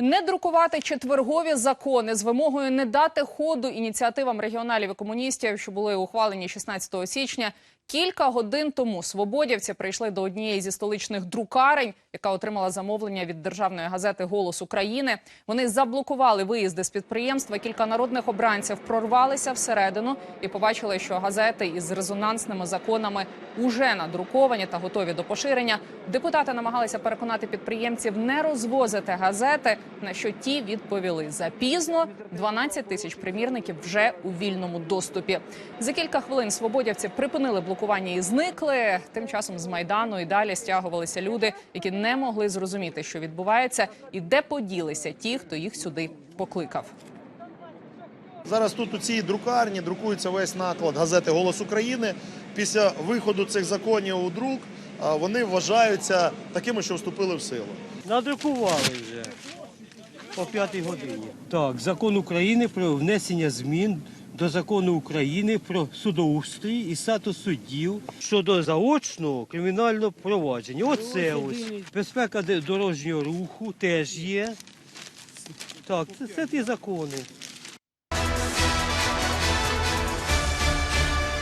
Не друкувати четвергові закони з вимогою не дати ходу ініціативам регіоналів і комуністів, що були ухвалені 16 січня. Кілька годин тому свободівці прийшли до однієї зі столичних друкарень, яка отримала замовлення від державної газети Голос України. Вони заблокували виїзди з підприємства. Кілька народних обранців прорвалися всередину і побачили, що газети із резонансними законами уже надруковані та готові до поширення. Депутати намагалися переконати підприємців не розвозити газети, на що ті відповіли запізно. 12 тисяч примірників вже у вільному доступі. За кілька хвилин свободівці припинили блокування і зникли. Тим часом з майдану і далі стягувалися люди, які не могли зрозуміти, що відбувається, і де поділися ті, хто їх сюди покликав. Зараз тут у цій друкарні друкується весь наклад газети Голос України. Після виходу цих законів у друк вони вважаються такими, що вступили в силу. Надрукували вже о п'ятій годині. Так, закон України про внесення змін до закону України про судоустрій і статус суддів щодо заочного кримінального провадження. Оце ось безпека дорожнього руху теж є. Так, це, це ті закони.